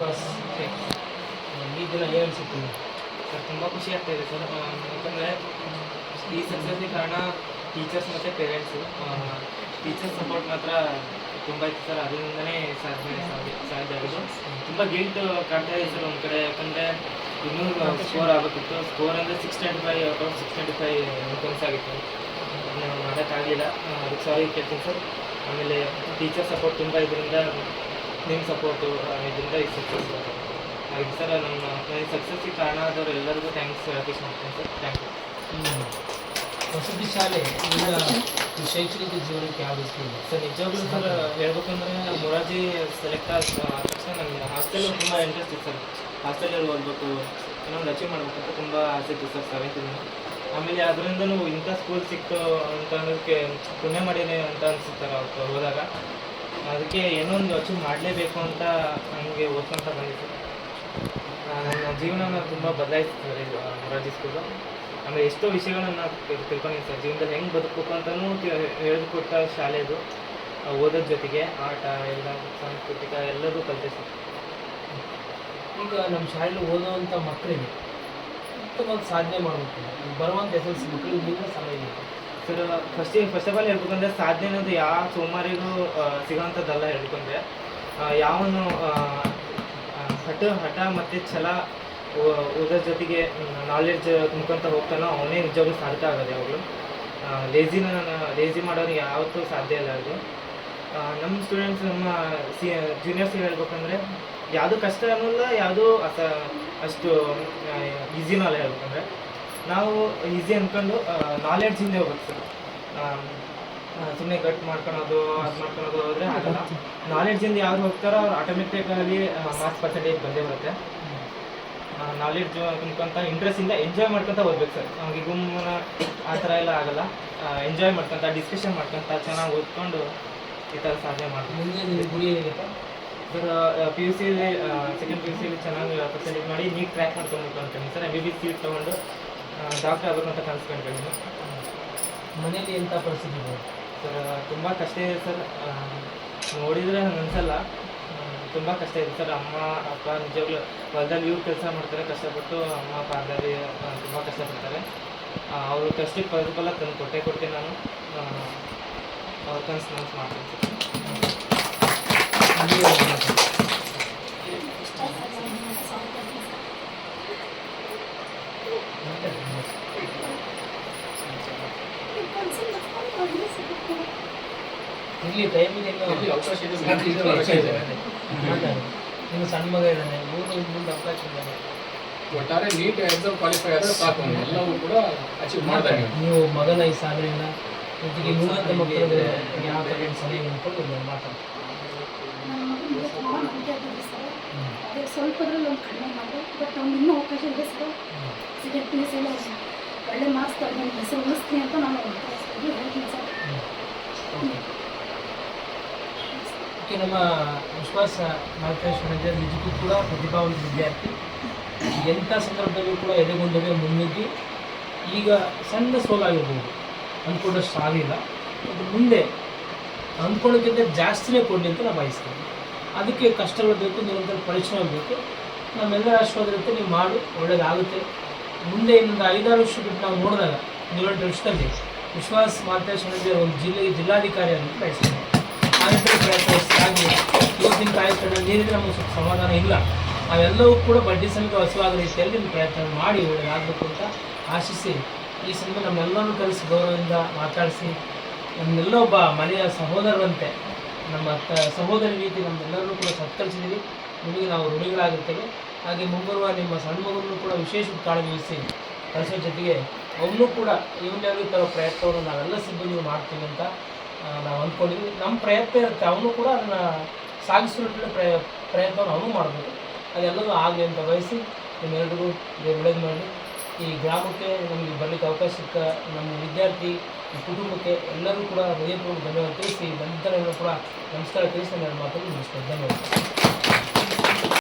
ವಿಶ್ವಾಸ್ ಈ ದಿನ ಏನು ಅನಿಸುತ್ತೆ? ಸರ್, ತುಂಬ ಖುಷಿ ಆಗ್ತಾ ಇದೆ ಸರ್. ಯಾಕಂದರೆ ಈ ಸಕ್ಸಸ್ಗೆ ಕಾರಣ ಟೀಚರ್ಸ್ ಮತ್ತು ಪೇರೆಂಟ್ಸು ಟೀಚರ್ಸ್ ಸಪೋರ್ಟ್ ಮಾತ್ರ ತುಂಬ ಇತ್ತು ಸರ್. ಅದರಿಂದನೇ ಸಾಧ್ಯ ಸಾಧ್ಯ ಆಗೋದು. ತುಂಬ ಗಿಲ್ಟ್ ಕಾಡ್ತಾ ಇದೆ ಸರ್ ಒಂದು ಕಡೆ. ಯಾಕಂದರೆ ಇನ್ನೂ ಸ್ಕೋರ್ ಆಗಬೇಕಿತ್ತು. ಸ್ಕೋರ್ ಅಂದರೆ six twenty five account six twenty five incomes ಆಗಿತ್ತು ಮಾಡೋಕ್ಕಾಗಲಿಲ್ಲ. ಅದಕ್ಕೆ ಸಾರಿ ಕೇಳ್ತೀನಿ ಸರ್. ಆಮೇಲೆ ಟೀಚರ್ ಸಪೋರ್ಟ್ ತುಂಬ ಇದರಿಂದ ನಿಮ್ಮ ಸಪೋರ್ಟು ಇದರಿಂದ ಈ ಸಕ್ಸಸ್ ಹಾಗೆ ಸರ್ ನಮ್ಮ ಸಕ್ಸಸ್ಗೆ ಕಾರಣ ಆದವರು ಎಲ್ಲರಿಗೂ ಥ್ಯಾಂಕ್ಸ್ ಹೇಳಕ್ಕೆ ಇಷ್ಟಪಡ್ತೀನಿ ಸರ್ ಥ್ಯಾಂಕ್ ಯು. ವಸತಿ ಶಾಲೆ ಈಗ ಶೈಕ್ಷಣಿಕ ಜೀವನಕ್ಕೆ ಯಾವ ರೀತಿ ಇದೆ? ಸರ್ ನಿಜವಾಗ್ಲೂ ಸರ್ ಹೇಳ್ಬೇಕಂದ್ರೆ ಮೊರಾಜಿ ಸೆಲೆಕ್ಟ್ ಆದ ತಕ್ಷಣ ನನಗೆ ಹಾಸ್ಟೆಲ್ ತುಂಬ ಇಂಟ್ರೆಸ್ಟ್ ಇತ್ತು ಸರ್. ಹಾಸ್ಟೆಲಲ್ಲಿ ಓದಬೇಕು ಇನ್ನೊಂದು ಅಚೀವ್ ಮಾಡ್ಬೇಕಂತ ತುಂಬ ಆಸೆ ಇತ್ತು ಸರ್ ಸೆವೆಂತಿಂದ ಆಮೇಲೆ ಅದರಿಂದನೂ ಇಂಥ ಸ್ಕೂಲ್ ಸಿಕ್ತು ಅಂತ ಅನ್ನೋದಕ್ಕೆ ಪುಣ್ಯ ಮಾಡಿದೆ ಅಂತ ಅನಿಸುತ್ತೆ ಸರ್ ಅವತ್ತು ಹೋದಾಗ ಅದಕ್ಕೆ ಏನೋ ಒಂದು ಅಚೀವ್ ಮಾಡಲೇಬೇಕು ಅಂತ ನನಗೆ ಓದ್ಕೊಂತ ಬಂದಿತ್ತು. ನನ್ನ ಜೀವನನ ತುಂಬ ಬದಲಾಯಿಸ್ತಾರೆ ಮೊರಾರ್ಜಿ ಸ್ಕೂಲು ಆಮೇಲೆ ಎಷ್ಟೋ ವಿಷಯಗಳನ್ನ ತಿಳ್- ತಿಳ್ಕೊಂಡಿದ್ದೀನಿ ಸರ್. ಜೀವನದಲ್ಲಿ ಹೆಂಗೆ ಬದುಕಬೇಕು ಅಂತಲೂ ಹೇಳಿಕೊಟ್ಟ ಶಾಲೆದು ಓದೋದ್ರ ಜೊತೆಗೆ ಆಟ, ಎಲ್ಲ ಸಾಂಸ್ಕೃತಿಕ ಎಲ್ಲರೂ ಕಲಿತೆ ಸರ್. ಈಗ ನಮ್ಮ ಶಾಲೆಯಲ್ಲಿ ಓದೋವಂಥ ಮಕ್ಕಳಿಗೆ ಉತ್ತಮವಾಗಿ ಸಾಧನೆ ಮಾಡಬೇಕು. ಬರುವಂಥ ಎಸ್ ಎಲ್ ಸಿ ಮಕ್ಕಳಿಗೆ ಸಮಯ ಸಲಹೆ sir first first of all ಹೇಳ್ಬೇಕಂದ್ರೆ ಸಾಧ್ಯ ಅನ್ನೋದು ಯಾವ ಸೋಮಾರಿಗೂ ಆ, ಸಿಗೋವಂಥದ್ದಲ್ಲ ಹೇಳ್ಬೇಕಂದ್ರೆ ಯಾವನು ಹಠ ಹಠ ಮತ್ತು ಛಲ ಓದೋ ಜೊತೆಗೆ ನಾಲೆಡ್ಜ್ ತುಂಬ್ಕೊಂತ ಹೋಗ್ತಾನೋ ಅವನೇ ನಿಜವಾಗ್ಲೂ ಸಾಧ್ಯ ಆಗೋದು ಯಾವಾಗಲೂ. ಲೇಜಿನ ಲೇಜಿ ಮಾಡೋನಿಗೆ ಯಾವತ್ತೂ ಸಾಧ್ಯ ಇಲ್ಲ ಅದು. ನಮ್ಮ ಸ್ಟೂಡೆಂಟ್ಸ್ ನಮ್ಮ ಸಿ ಜೂನಿಯರ್ಸ್ ಹೇಳ್ಬೇಕಂದ್ರೆ ಯಾವುದು ಕಷ್ಟ ಅನ್ನೋಲ್ಲ ಯಾವುದು ಅಸ ಅಷ್ಟು ಈಸಿನೂ ಅಲ್ಲ ಹೇಳ್ಬೇಕಂದ್ರೆ. ನಾವು ಈಸಿ ಅಂದ್ಕೊಂಡು ನಾಲೆಡ್ಜಿಂದ ಹೋಗ್ಬೇಕು ಸರ್ ಸುಮ್ಮನೆ ಕಟ್ ಮಾಡ್ಕೊಳೋದು ಅದು ಮಾಡ್ಕೊಳೋದು ಹೋದ್ರೆ ಆಗಲ್ಲ. ನಾಲೆಡ್ಜಿಂದ ಯಾರು ಹೋಗ್ತಾರೋ ಅವ್ರು ಆಗಿ ಮಾರ್ಕ್ಸ್ ಪರ್ಸೆಂಟೇಜ್ ಬಂದೇ ಬರುತ್ತೆ. ನಾಲೆಡ್ಜ್ ತುಂಬ್ಕೊಂತ ಇಂಟ್ರೆಸ್ಟಿಂದ ಎಂಜಾಯ್ ಮಾಡ್ಕೊತ ಓದ್ಬೇಕು ಸರ್ ನಮಗೆ ಗುಮ್ಮನ ಆ ಥರ ಎಲ್ಲ ಆಗಲ್ಲ. ಎಂಜಾಯ್ ಮಾಡ್ಕೊತ ಡಿಸ್ಕಷನ್ ಮಾಡ್ಕೊತ ಚೆನ್ನಾಗಿ ಓದ್ಕೊಂಡು ಈ ಥರ ಸಾಧನೆ ಮಾಡ್ತೀವಿ ಗುರಿ ಏನಿದೆ? ಸರ್ ಪಿ ಯು ಸಿಲಿ ಸೆಕೆಂಡ್ ಪಿ ಯು ಸಿಲಿ ಚೆನ್ನಾಗಿ ಪರ್ಸೆಂಟೇಜ್ ಮಾಡಿ ನೀಟ್ ಟ್ರ್ಯಾಕ್ ಮಾಡ್ಕೊಂಡು ಅನ್ಕೊಂಡಿದ್ದೀನಿ sir M B B seat ತೊಗೊಂಡು ಡಾಕ್ಟರ್ ಆಗಬೇಕು ಅಂತ ಕನಸು ಕಂಡ್ಕೊಂಡಿದ್ದೀನಿ ಮನೇಲಿ ಎಂಥ ಪರಿಸ್ಥಿತಿ ಇದೆ? ಸರ್ ತುಂಬ ಕಷ್ಟ ಇದೆ ಸರ್. ನೋಡಿದರೆ ಹಂಗೆ ಅನ್ಸಲ್ಲ. ತುಂಬ ಕಷ್ಟ ಇದೆ ಸರ್. ಅಮ್ಮ, ಅಪ್ಪ ನಿಜವಾಗ್ಲೂ ಹೊಲದಲ್ಲಿ ಇವ್ರು ಕೆಲಸ ಮಾಡ್ತಾರೆ, ಕಷ್ಟಪಟ್ಟು ಅಮ್ಮ ಅಪ್ಪ ಅದರಲ್ಲಿ ತುಂಬ ಕಷ್ಟಪಡ್ತಾರೆ. ಅವ್ರ ಕಷ್ಟಕ್ಕೆ ಪ್ರತಿಫಲ ತಂದು ಕೊಟ್ಟೆ ಕೊಡ್ತೀನಿ ನಾನು. ಅವ್ರ ಕನಸು ಮಾಡ್ತೀನಿ ಸರ್ ನೀವೇ ಹೇಳ್ಬೇಕು. ಇಲ್ಲಿ ಟೈಮ್ ಇದೆ ಅವಕಾಶ ಇದೆ, ಸಣ್ಣ ಮಗ ಇದ್ದಾನೆ. ಮೂರು ಮುಂದೆ ಅವಕಾಶ ಇದ್ದಾನೆ. ಒಟ್ಟಾರೆ ನೀಟ್ ಎಕ್ಸಾಮ್ ಕ್ವಾಲಿಫೈ ಆದರೆ ಸಾಕು. ಎಲ್ಲವೂ ಕೂಡ ಅಚೀವ್ ಮಾಡ್ತಾರೆ ನೀವು ಮಗನ ಈ ಸಾಧನೆಯನ್ನ ಜೊತೆಗೆ ಮೂವತ್ತು ಮಕ್ಕಳಿಗೆ ಯಾವ ಥರ ಸಲಹೆ ಅನ್ಕೊಂಡು ನೀವು ಮಾತಾಡಿ. ಹ್ಮ್. ಅದೇ ಸ್ವಲ್ಪದ್ರಲ್ಲಿ ಒಂದು ಕಡಿಮೆ ಮಾಡಿದೆ ಬಟ್ ಅವ್ನು ಇನ್ನೂ ಅವಕಾಶ ಇದೆ ಸರ್. ಸೆಕೆಂಡ್ ಒಳ್ಳೆ ಮಾರ್ಕ್ಸ್ ತಗೊಂಡು ಹೆಸರು ಉಳಿಸ್ತೀನಿ ಅಂತ ನಾನು ನಮ್ಮ ವಿಶ್ವಾಸ ಮಾರ್ಕೇಶ್ವರ ನಿಜಕ್ಕೂ ಕೂಡ ಪ್ರತಿಭಾವಂತ ವಿದ್ಯಾರ್ಥಿ. ಎಂಥ ಸಂದರ್ಭದಲ್ಲೂ ಕೂಡ ಎದೆಗೊಂಡವೇ ಮುನ್ನುಗ್ಗಿ ಈಗ ಸಣ್ಣ ಸೋಲಾಗಿರ್ಬೋದು ಅಂದ್ಕೊಂಡಷ್ಟು ಆಗಿಲ್ಲ ಮತ್ತು ಮುಂದೆ ಅಂದ್ಕೊಳ್ಳೋಕ್ಕಿಂತ ಜಾಸ್ತಿನೇ ಕೊಡಲಿ ಅಂತ ನಾನು ಬಯಸ್ತೇನೆ ಅದಕ್ಕೆ ಕಷ್ಟಗಳು ಬೇಕು, ನಿರಂತರ ಪರಿಶ್ರಮ ಬೇಕು. ನಮ್ಮೆಲ್ಲರ ಆಶೀರ್ವಾದ ಇರುತ್ತೆ ನೀವು ಮಾಡು, ಒಳ್ಳೇದಾಗುತ್ತೆ. ಮುಂದೆ ಇನ್ನೊಂದು ಐದಾರು ವರ್ಷ ಬಿಟ್ಟು ನಾವು ನೋಡಿದಾಗ ಏಳೆಂಟು ವರ್ಷದಲ್ಲಿ ವಿಶ್ವಾಸ ಮಾರ್ಗದರ್ಶನದ ಒಂದು ಜಿಲ್ಲೆಗೆ ಜಿಲ್ಲಾಧಿಕಾರಿ ಅಂತ ಬಯಸ್ತಾರೆ. ನಿಟ್ಟಿನಲ್ಲಿ ಇವತ್ತಿನ ಕಾರ್ಯಕ್ರಮ ನೀರಿದ್ರೆ ನಮಗೆ ಸ್ವಲ್ಪ ಸಮಾಧಾನ ಇಲ್ಲ. ಅವೆಲ್ಲವೂ ಕೂಡ ಬಡ್ಡಿ ಸಮಿತಿ ಹೊಸವಾದ ರೀತಿಯಲ್ಲಿ ಪ್ರಯತ್ನ ಮಾಡಿ ಒಳ್ಳೆಯದಾಗಬೇಕು ಅಂತ ಆಶಿಸಿ ಈ ಸಂದರ್ಭ ನಮ್ಮೆಲ್ಲರೂ ಕಲಿಸಿ ಗೌರವದಿಂದ ಮಾತಾಡಿಸಿ ನಮ್ಮೆಲ್ಲ ಒಬ್ಬ ಮನೆಯ ಸಹೋದರರಂತೆ, ನಮ್ಮ ಸಹೋದರಿ ರೀತಿ ನಮ್ಮೆಲ್ಲರನ್ನೂ ಕೂಡ ಸತ್ಕರಿಸಿದ್ದೀವಿ. ನಿಮಗೆ ನಾವು ಋಣಿಗಳಾಗಿರ್ತೇವೆ. ಹಾಗೆ ಮುಂಬರುವ ನಿಮ್ಮ ಸಣ್ಣ ಕೂಡ ವಿಶೇಷ ಕಾಳಜಿ ವಹಿಸಿ ಕಳಿಸೋ ಜೊತೆಗೆ ಅವನು ಕೂಡ ಇವನ್ನೆಲ್ಲ ತರೋ ಪ್ರಯತ್ನವನ್ನು ನಾವೆಲ್ಲ ಸಿಬ್ಬಂದಿ ಮಾಡ್ತೀವಿ ಅಂತ ನಾವು ಅಂದ್ಕೊಂಡಿದ್ವಿ. ನಮ್ಮ ಪ್ರಯತ್ನ ಇರುತ್ತೆ. ಅವನು ಕೂಡ ಅದನ್ನು ಸಾಗಿಸಲು ಪ್ರಯ, ಪ್ರಯತ್ನವನ್ನು ಅವನು ಮಾಡಬೇಕು ಅದೆಲ್ಲವೂ ಆಗಲಿ ಅಂತ ಬಯಸಿ ನಿಮ್ಮೆಲ್ಲರಿಗೂ ಒಳ್ಳೇದು ಮಾಡಿ ಈ ಗ್ರಾಮಕ್ಕೆ ನಮಗೆ ಬರಲಿಕ್ಕೆ ಅವಕಾಶ ಸಿಕ್ಕ ನಮ್ಮ ವಿದ್ಯಾರ್ಥಿ ಕುಟುಂಬಕ್ಕೆ ಎಲ್ಲರೂ ಕೂಡ ಹೃದಯಪೂರ್ವಕ ಧನ್ಯವಾದ ತಿಳಿಸಿ ನಂತರ ಕೂಡ ನಮಸ್ಕಾರ ತಿಳಿಸಿ, ನನ್ನ ಮಾತನ್ನು ಮುಗಿಸ್ತೇನೆ ಧನ್ಯವಾದ